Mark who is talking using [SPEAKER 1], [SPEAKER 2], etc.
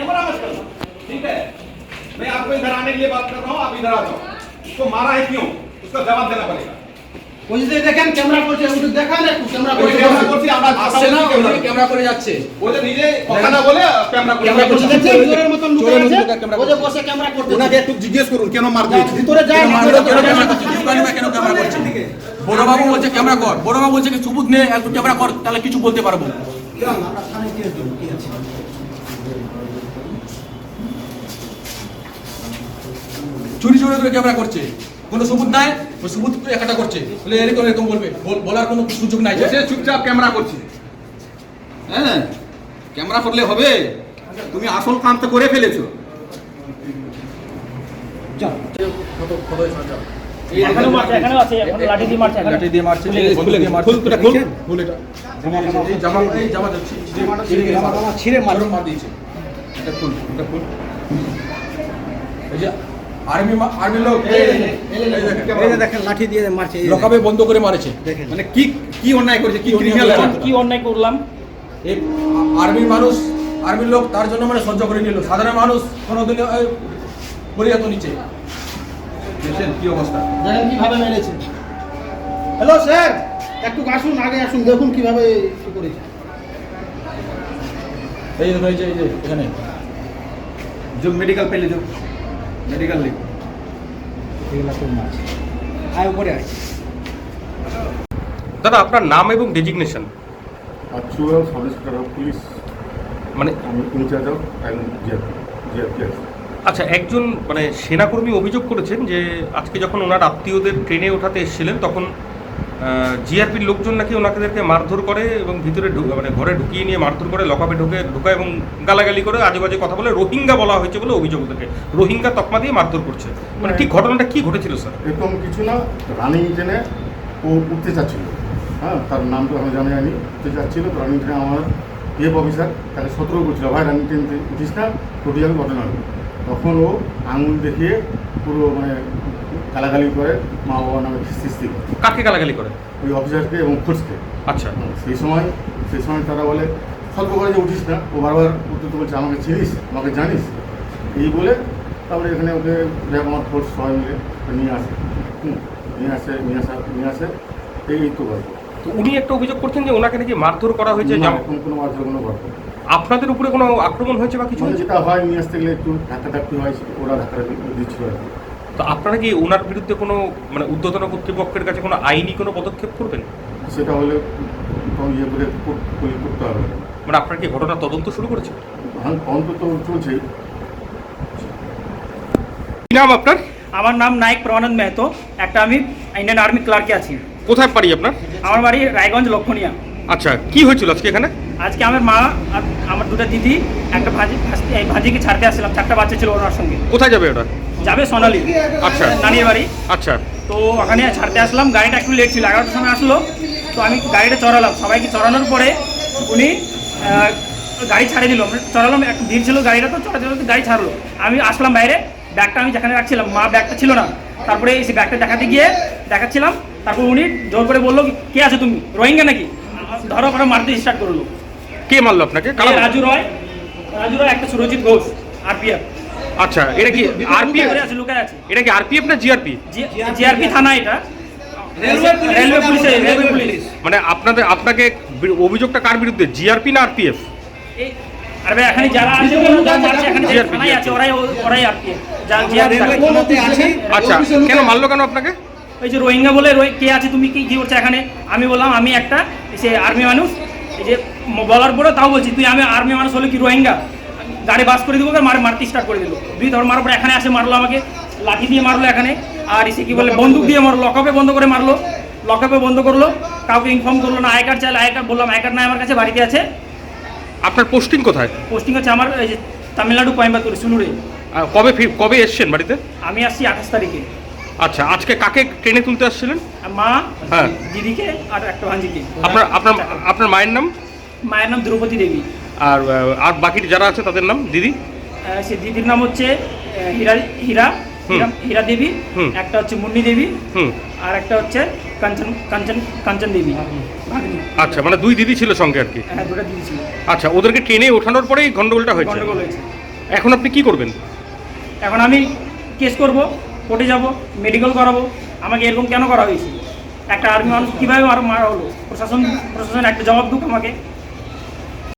[SPEAKER 1] Camera मत करना ठीक है मैं आपको इधर आने के लिए बात कर रहा हूँ आप इधर आ जाओ उसको मारा है क्यों उसका जवाब देना पड़ेगा
[SPEAKER 2] ওই যে দেখেন ক্যামেরা করছে ওটা দেখান একটু ক্যামেরা
[SPEAKER 1] ওই
[SPEAKER 2] করছে
[SPEAKER 1] ক্যামেরা করছি আমরা
[SPEAKER 3] আসছে না
[SPEAKER 1] ক্যামেরা
[SPEAKER 3] ওই ক্যামেরা করে যাচ্ছে
[SPEAKER 1] ও যে নিজে কথা না বলে ক্যামেরা করে
[SPEAKER 3] ক্যামেরা করছে।
[SPEAKER 2] দেখছেন চোরের মতন লুকে
[SPEAKER 3] চোরের মতন
[SPEAKER 2] আছে
[SPEAKER 3] লুকে ক্যামেরা
[SPEAKER 2] ও যে
[SPEAKER 3] করছে।
[SPEAKER 2] বসে ক্যামেরা করতে
[SPEAKER 1] ওনাকে একটু জিজ্ঞেস করুন কেন মার দিয়েছে
[SPEAKER 2] ভিতরে যায়
[SPEAKER 3] কেন
[SPEAKER 2] ভিতরে
[SPEAKER 3] কেন
[SPEAKER 2] ক্যামেরা
[SPEAKER 3] ক্যামেরা করছে? দোকানি ভাই কেন ক্যামেরা করছে? বড়বাবু বলছে ক্যামেরা কর বড়বাবু বলছে কি সুবুত নে একটু ক্যামেরা কর তাহলে কিছু বলতে পারবো চুরি চুরি করে ক্যামেরা করছে। কোনো সুবুত নাই ওই সুবুত একাটা করছে। বলে এরকম এরকম বলবে। বলার কোনো সুযোগ নাই।
[SPEAKER 1] বসে চুপচাপ ক্যামেরা করছি। হ্যাঁ ক্যামেরা করলে হবে। তুমি আসল কাম তো করে ফেলেছো।
[SPEAKER 4] এখানেও মারছে
[SPEAKER 1] এটা খুল।
[SPEAKER 3] এটা এই যে আর্মি আর্মি লোক এই দেখেন।
[SPEAKER 2] এই যে দেখেন লাঠি দিয়ে মারছে এই
[SPEAKER 3] বন্ধ করে মারেছে।
[SPEAKER 1] মানে কি কি অন্যায় করেছে কি
[SPEAKER 3] কি অন্যায়
[SPEAKER 4] করলাম?
[SPEAKER 3] এই আর্মির মানুষ আর্মির লোক তার জন্য মানে সহ্য করে নিল। সাধারণ মানুষ কোনোদিন বলিয়া তো নিচে। দেখছেন কি অবস্থা?
[SPEAKER 2] দেখেন কীভাবে মেরেছে। হ্যালো স্যার একটু আসুন আগে আসুন দেখুন কীভাবে করেছে।
[SPEAKER 3] এই যে এই যে এখানে।
[SPEAKER 1] जो मेडिकल पहले जो मेडिकल लिख
[SPEAKER 2] এগুলা তো মারছে আয় উপরে আয়
[SPEAKER 5] দাদা আপনার নাম এবং designation
[SPEAKER 6] actual sub inspector of police
[SPEAKER 5] মানে
[SPEAKER 6] আমি ইনচার্জ অফ জিআরপি জিআরপিএস
[SPEAKER 5] আচ্ছা একজন মানে সেনাকর্মী অভিযোগ করেছেন যে আজকে যখন ওনার আত্মীয়দের ট্রেনে ওঠাতে এসেছিলেন তখন জিআরপির লোকজন নাকি ওনাদেরকে মারধর করে এবং ভিতরে মানে ঘরে ঢুকিয়ে নিয়ে মারধর করে লকাপে ঢুকে ঢুকায় এবং গালাগালি করে আজে বাজে কথা বলে রোহিঙ্গা বলা হয়েছে বলে অভিযোগ ওদেরকে। রোহিঙ্গা তকমা দিয়ে মারধর করছে। মানে ঠিক ঘটনাটা কি ঘটেছিল, স্যার?
[SPEAKER 6] এরকম কিছু না, রানিং ট্রেনে ও উঠতে চাচ্ছিল। হ্যাঁ তার নাম তো আমি জানি আমি, উঠতে চাচ্ছিল। তো রানিং ট্রেনে আমার এফ অফিসার তাকে সতর্ক করছিল, ভাই, রানিং ট্রেন উঠিস না ঘটনা তখন ও আঙুল দেখিয়ে পুরো মানে গালাগালি করে মা বাবা নামে সৃষ্টি করে।
[SPEAKER 5] কাকে গালাগালি করে?
[SPEAKER 6] ওই অফিসারকে এবং ফোর্সকে
[SPEAKER 5] আচ্ছা।
[SPEAKER 6] সেই সময় সেই সময় তারা বলে সতর্ক করে যে উঠিস না ও বারবার উঠতে বলছে আমাকে চিনিস আমাকে জানিস। এই বলে তারপরে এখানে ওকে যাক আমার ফোর্স সবাই মিলে নিয়ে আসে। হুম, নিয়ে আসে নিয়ে আসা নিয়ে আসে। এই তো গল্প।
[SPEAKER 5] তো উনি একটা অভিযোগ করছেন যে ওনাকে নাকি মারধর করা হয়েছে
[SPEAKER 6] কোনো মাত্র কোনো গল্প
[SPEAKER 5] আপনাদের উপরে কোনো আক্রমণ হয়েছে বা কিছু?
[SPEAKER 6] মানে যেটা হয় নিয়ে আসতে গেলে একটু ধাক্কা ধাক্কি হয় ওরা ধাক্কা দিচ্ছিল আর কি।
[SPEAKER 5] তো আপনারা কি ওনার বিরুদ্ধে কোনো মানে ঊর্ধ্বতন কর্তৃপক্ষের কাছে কোনো আইনি কোনো পদক্ষেপ করবেন?
[SPEAKER 6] সেটা হলে ইয়ে করে করতে হবে।
[SPEAKER 5] মানে আপনারা কি ঘটনা তদন্ত শুরু করেছেন?
[SPEAKER 6] হ্যাঁ অন্তত চলছে।
[SPEAKER 5] কি নাম আপনার?
[SPEAKER 4] আমার নাম নায়ক প্রমানন্দ মেহতো। একটা আমি ইন্ডিয়ান আর্মি ক্লার্কে আছি।
[SPEAKER 5] কোথায় বাড়ি আপনার?
[SPEAKER 4] আমার বাড়ি রায়গঞ্জ লক্ষণিয়া।
[SPEAKER 5] আচ্ছা কি হয়েছিল আজকে এখানে?
[SPEAKER 4] আজকে আমার মা আর আমার দুটো দিদি একটা ভাজি ভাজিকে ছাড়তে আসছিলাম। চারটা বাচ্চা ছিল ওনার সঙ্গে।
[SPEAKER 5] কোথায় যাবে ওটা
[SPEAKER 4] যাবে সোনালি।
[SPEAKER 5] আচ্ছা।
[SPEAKER 4] নানির বাড়ি
[SPEAKER 5] আচ্ছা।
[SPEAKER 4] তো ওখানে ছাড়তে আসলাম গাড়িটা একটু লেট ছিল এগারোটার সময় আসলো। তো আমি গাড়িটা চড়ালাম সবাইকে চড়ানোর পরে উনি গাড়ি ছাড়ে দিল। চড়ালাম একটু ভিড় ছিল গাড়িটা তো চড়াতে চড়াতে গাড়ি ছাড়লো। আমি আসলাম বাইরে ব্যাগটা আমি যেখানে রাখছিলাম মা ব্যাগটা ছিল না। তারপরে সেই ব্যাগটা দেখাতে গিয়ে দেখাচ্ছিলাম তারপর উনি জোর করে বলল কে আছো তুমি? রোহিঙ্গা নাকি? ধরো করে মারতে স্টার্ট করল।
[SPEAKER 5] কে মারলো আপনাকে?
[SPEAKER 4] রাজু রয়। রাজু রয় একটা সুরজিৎ ঘোষ আরপিএফ
[SPEAKER 5] আচ্ছা এটা কি আরপিএফ
[SPEAKER 4] আছে লুকায় আছে।
[SPEAKER 5] এটা কি আরপিএফ না জিআরপি
[SPEAKER 4] জিআরপি থানা এটা। Railway police railway police railway police
[SPEAKER 5] মানে আপনাদের আপনাকে অভিযোগটা কার বিরুদ্ধে? জিআরপি না আরপিএফ
[SPEAKER 4] আর ভাই এখানে যারা আছে এখানে থানায় আছে ওরাই ওরাই আর কি যা জিআরপি
[SPEAKER 5] আচ্ছা কেন মারলো কেন আপনাকে?
[SPEAKER 4] ওই যে রোহিঙ্গা বলে কে আছে তুমি কি কি করছ এখানে? আমি বললাম আমি একটা সে আর্মি মানুষ। এই যে বলার পরে তাও বলছি তুই আমি আর্মি মানুষ হলে কি রোহিঙ্গা? গাড়ি বাস করে দিব মার মারতে স্টার্ট করে দিল। দুই ধর মারার পরে এখানে আসে মারলো আমাকে লাঠি দিয়ে মারলো এখানে আর এসে কি বলে বন্দুক দিয়ে মারলো লকআপে বন্ধ করে মারলো লকআপে বন্ধ করল কাউকে ইনফর্ম করল না আই কার্ড চাইলে আই কার্ড বললাম আই কার্ড নাই আমার কাছে বাড়িতে আছে।
[SPEAKER 5] আপনার পোস্টিং কোথায়?
[SPEAKER 4] পোস্টিং হচ্ছে আমার এই যে তামিলনাড়ু কোয়েম্বাতুর সুলুরে
[SPEAKER 5] কবে কবে এসছেন বাড়িতে?
[SPEAKER 4] আমি আসছি আঠাশ তারিখে।
[SPEAKER 5] আচ্ছা আজকে কাকে ট্রেনে তুলতে আসছিলেন?
[SPEAKER 4] মা
[SPEAKER 5] হ্যাঁ।
[SPEAKER 4] দিদিকে আর একটা ভাঞ্জিকে।
[SPEAKER 5] আপনার আপনার আপনার মায়ের নাম?
[SPEAKER 4] মায়ের নাম দ্রৌপদী দেবী।
[SPEAKER 5] আর আর বাকি যারা আছে তাদের নাম? দিদি?
[SPEAKER 4] সে দিদির নাম হচ্ছে হীরা হীরা হীরা দেবী। একটা হচ্ছে মুন্নি দেবী। আর একটা হচ্ছে কাঞ্চন কাঞ্চন কাঞ্চন দেবী।
[SPEAKER 5] আচ্ছা মানে দুই দিদি ছিল সঙ্গে আর কি?
[SPEAKER 4] হ্যাঁ দুটো দিদি ছিল।
[SPEAKER 5] আচ্ছা ওদেরকে ট্রেনে ওঠানোর পরেই গন্ডগোলটা হয়েছে?
[SPEAKER 4] গন্ডগোল হয়েছে।
[SPEAKER 5] এখন আপনি কি করবেন?
[SPEAKER 4] এখন আমি কেস করব কোর্টে যাব মেডিকেল করাবো। আমাকে এরকম কেন করা হয়েছে? একটা আর্মি মানুষ কীভাবে আরও মারা হলো? প্রশাসন প্রশাসন একটা জবাব দুক আমাকে।